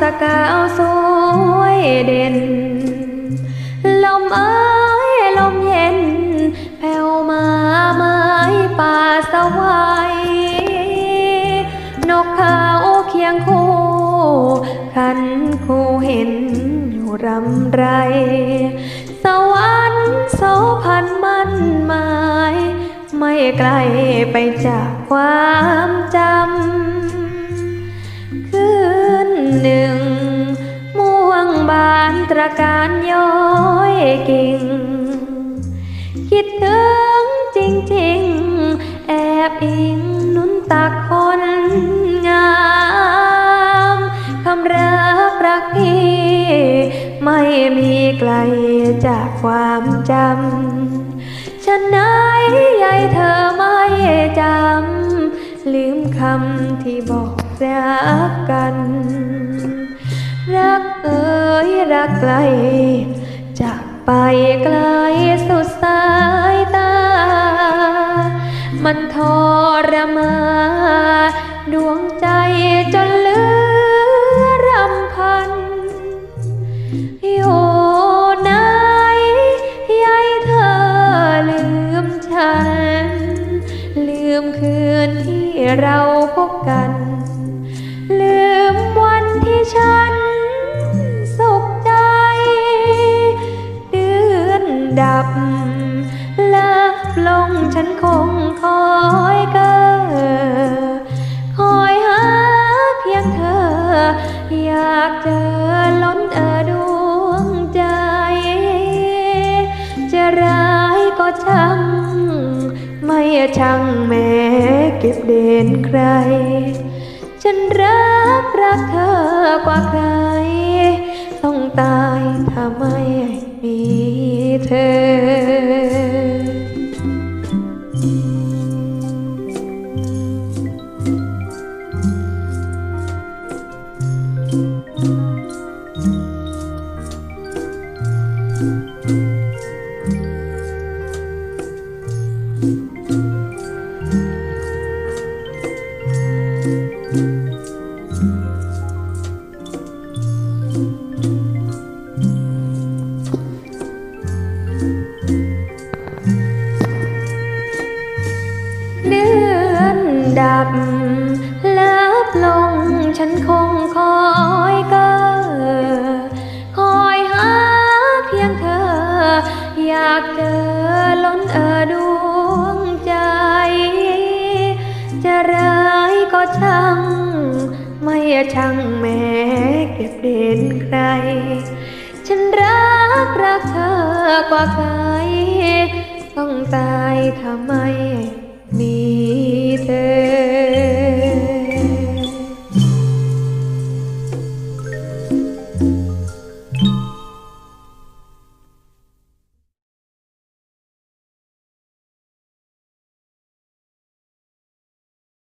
สกาวสวยเด่น ลมเอ้ยลมเย็น แผ่วมาไม้ป่าสวายนกเขาเคียงคู่คันคู่เห็นอยู่รำไร สวรรค์โสพันมันหมาย ไม่ไกลไปจากความ กิ่ง คิดถึงจริงๆ แอบอิงนุนตักคนงามคำรักรักพี่ ไม่มีไกลจากความจำฉันไหนใยเธอไม่จำ ลืมคำที่บอกรักกัน รักเอ่ยรักไกล ไกลสุดสายตา มันทรมานดวงใจจนเหลือรำพัน อยู่ไหนยายเธอลืมฉัน ลืมคืนที่เราพบกัน งคอยเกอคอยหาเพียงเธอ อยากเจอล้นเออดวงใจ จะร้ายก็ช่างไม่ช่างแม้เก็บเด่นใคร ฉันรักรักเธอกว่าใคร ต้องตายถ้าไม่มีเธอ เากเจอล้นเออดวงใจ จะร้ายก็ช่าง ไม่ช่างแม้เก็บเด่นใคร ฉันรักรักเธอกว่าใคร ต้องตายถ้าไมมีเธอ